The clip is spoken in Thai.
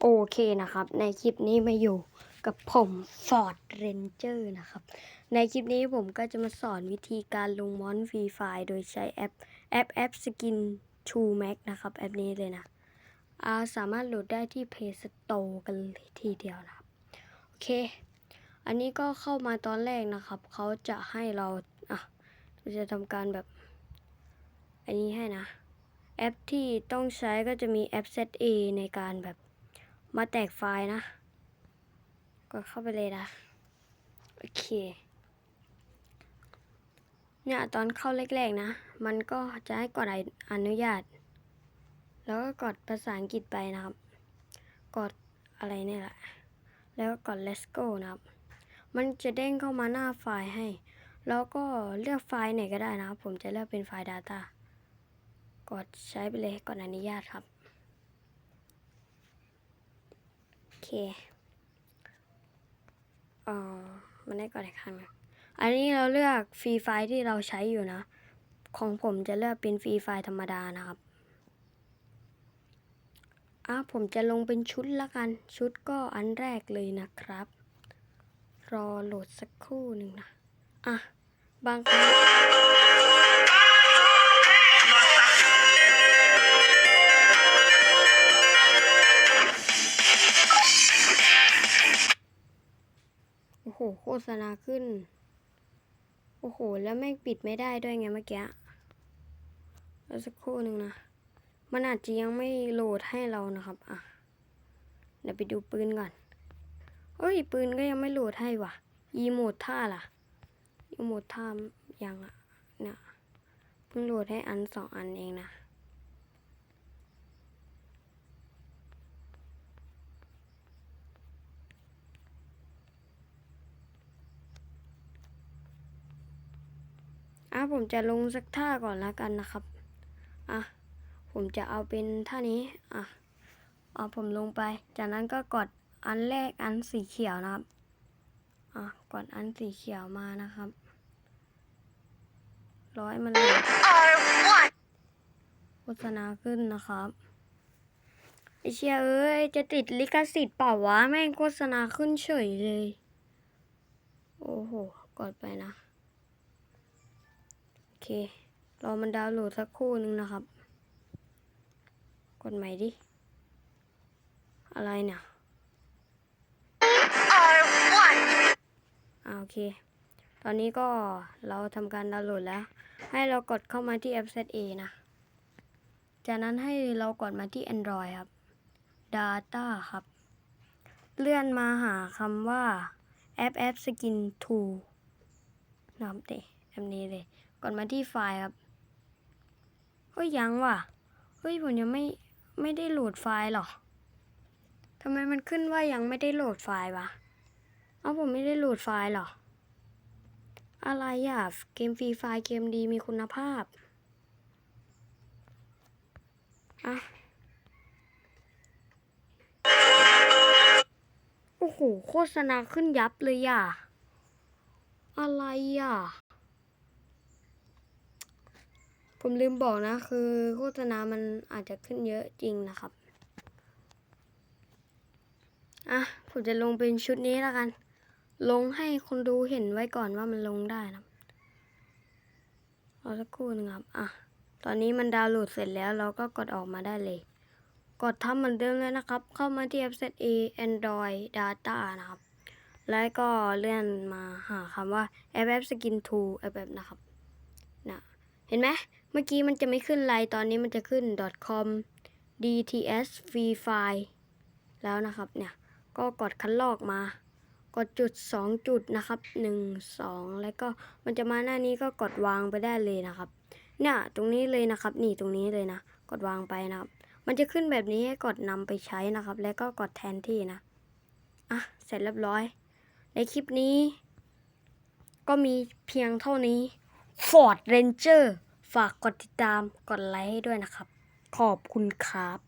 โอเคนะครับ ในคลิปนี้มาอยู่กับผม Ford Ranger นะครับ ในคลิปนี้ผมก็จะมาสอนวิธีการลงมอนฟรีไฟโดยใช้แอปแอปแอปสกิน True Max นะครับ แอปนี้เลยนะอาสามารถโหลดได้ที่ Play Store กันเลยทีเดียวนะครับ โอเค อันนี้ก็เข้ามาตอนแรกนะครับ เขาจะให้เราอะจะทำการแบบ อันนี้ให้นะ แอปที่ต้องใช้ก็จะมีแอป ZA ในการแบบ มาแตกไฟล์นะก็เข้าไปเลยนะ โอเค เนี่ยตอนเข้าแรกๆนะ มันก็จะให้กดอนุญาต แล้วก็กดภาษาอังกฤษไปนะครับ กดอะไรเนี่ยแหละ แล้วก็กด let's go นะครับ มันจะเด้งเข้ามาหน้าไฟล์ให้ แล้วก็เลือกไฟล์ไหนก็ได้นะครับ ผมจะเลือกเป็นไฟล์ data กดใช้ไปเลยกดอนุญาตครับ โอ เคอ่อมันได้ก่อนอีกครั้งนึงอันนี้เราเลือกฟรีไฟล์ที่เราใช้อยู่นะ ของผมจะเลือกเป็นฟรีไฟล์ธรรมดานะครับอะผมจะลงเป็นชุดละกัน ชุดก็อันแรกเลยนะครับ รอโหลดสักครู่หนึ่งนะ อะ บางครั้ง โฆษณาขึ้น โอ้โห แล้วแม่ปิดไม่ได้ด้วยไงเมื่อกี้แล้วสักครู่หนึ่งนะ มันอาจจะยังไม่โหลดให้เรานะครับ อะ เดี๋ยวไปดูปืนก่อนเอ้ย ปืนก็ยังไม่โหลดให้ว่ะ อีโมดท่าล่ะ อีโมดท่ายังอะเนี่ยเพิ่งโหลดให้อันสองอันเองนะ ผมจะลงสักท่าก่อนแล้วกันนะครับ อะ ผมจะเอาเป็นท่านี้ อะ เอาผมลงไป จากนั้นก็กดอันแรกอันสีเขียวนะครับ อะ กดอันสีเขียวมานะครับ ร้อยมันเลยโฆษณาขึ้นนะครับไอเชียเอ้ย จะติดลิขสิทธิ์เปล่าวะ แม่งโฆษณาขึ้นเฉยเลย โอ้โห กดไปนะ เครอมันดาวน์โหลดสักครู่หนึ่งนะครับ กดใหม่ดิ อะไรเนี่ยอ่าโอเค ตอนนี้ก็เราทำการดาวน์โหลดแล้ว ให้เรากดเข้ามาที่แอป ZA นะ จากนั้นให้เรากดมาที่ Android ครับ Data ครับ เลื่อนมาหาคำว่าแอปแอปสกิน2นะครับเดแอปนี้เลยกดมาที่ไฟล์ครับเฮ้ยยังว่ะเฮ้ยผมยังไม่ไม่ได้โหลดไฟล์หรอทำไมมันขึ้นว่ายังไม่ได้โหลดไฟล์วะเอาผมไม่ได้โหลดไฟล์หรอ อะไรอะเกมฟรีไฟล์เกมดีมีคุณภาพอะโอ้โห โฆษณาขึ้นยับเลยอะ อะไรอะ ผมลืมบอกนะ คือโฆษณามันอาจจะขึ้นเยอะจริงนะครับ อะ ผมจะลงเป็นชุดนี้แล้วกัน ลงให้คนดูเห็นไว้ก่อนว่ามันลงได้นะรอสักครู่นึงครับ อะ ตอนนี้มันดาวน์โหลดเสร็จแล้วเราก็กดออกมาได้เลย กดทำเหมือนเดิมเลยนะครับ เข้ามาที่แอป ZA Android Data นะครับ แล้วก็เลื่อนมาหาคำว่าแอปแอปสกินทูแอปแอปนะครับนะเห็นไหม มื่อกี้มันจะไม่ขึ้นไลน์ตอนนี้มันจะขึ้น .com dts free file แล้วนะครับเนี่ยก็กดคัดลอกมากดจุด 2 จุดนะครับ 1 2 แล้วก็มันจะมาหน้านี้ก็กดวางไปได้เลยนะครับ เนี่ยตรงนี้เลยนะครับ นี่ตรงนี้เลยนะ กดวางไปนะครับ มันจะขึ้นแบบนี้ให้กดนำไปใช้นะครับ แล้วก็กดแทนที่นะอะเสร็จเรียบร้อย ในคลิปนี้ ก็มีเพียงเท่านี้ Ford Ranger ฝากกดติดตามกดไลค์ให้ด้วยนะครับ ขอบคุณครับ